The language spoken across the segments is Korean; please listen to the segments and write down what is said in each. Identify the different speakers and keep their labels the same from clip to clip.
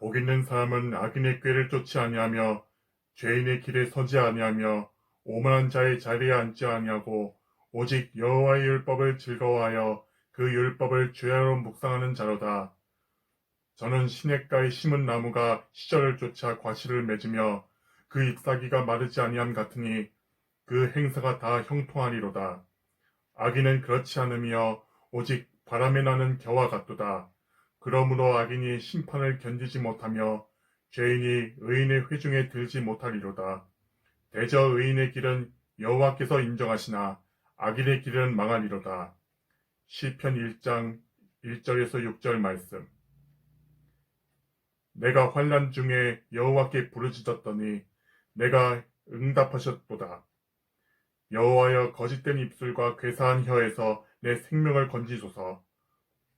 Speaker 1: 복 있는 사람은 악인의 꾀를 쫓지 아니하며 죄인의 길에 서지 아니하며 오만한 자의 자리에 앉지 아니하고 오직 여호와의 율법을 즐거워하여 그 율법을 주야로 묵상하는 자로다. 저는 시냇가에 심은 나무가 시절을 쫓아 과실을 맺으며 그 잎사귀가 마르지 아니함 같으니 그 행사가 다 형통하리로다. 악인은 그렇지 않으며 오직 바람에 나는 겨와 같도다. 그러므로 악인이 심판을 견디지 못하며 죄인이 의인의 회중에 들지 못하리로다. 대저 의인의 길은 여호와께서 인정하시나 악인의 길은 망하리로다. 시편 1장 1절에서 6절 말씀. 내가 환란 중에 여호와께 부르짖었더니 내가 응답하셨도다. 여호와여 거짓된 입술과 괴사한 혀에서 내 생명을 건지소서.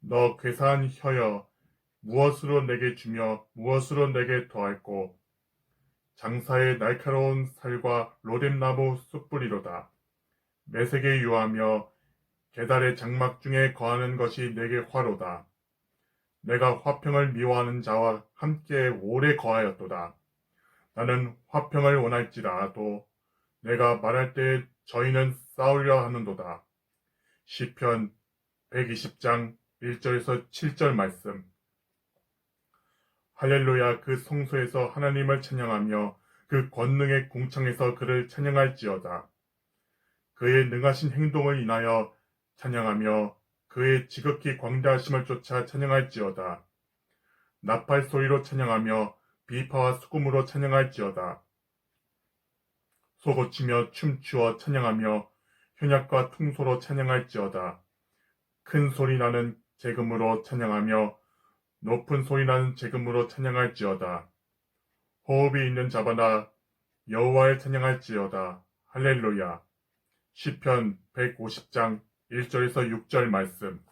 Speaker 1: 너 괴사한 혀여 무엇으로 내게 주며 무엇으로 내게 더할꼬 장사의 날카로운 살과 로뎀나무 숯불이로다. 매색에 유하며 계달의 장막 중에 거하는 것이 내게 화로다. 내가 화평을 미워하는 자와 함께 오래 거하였도다. 나는 화평을 원할지라도 내가 말할 때 저희는 싸우려 하는도다. 시편 120장 1절에서 7절 말씀. 할렐루야 그 성소에서 하나님을 찬양하며 그 권능의 공창에서 그를 찬양할지어다. 그의 능하신 행동을 인하여 찬양하며 그의 지극히 광대하심을 쫓아 찬양할지어다. 나팔 소리로 찬양하며 비파와 수금으로 찬양할지어다. 소고치며 춤추어 찬양하며 현약과 퉁소로 찬양할지어다. 큰 소리 나는 재금으로 찬양하며 높은 소리 나는 재금으로 찬양할지어다. 호흡이 있는 자바나 여호와의 찬양할지어다. 할렐루야. 시편 150장 1절에서 6절 말씀.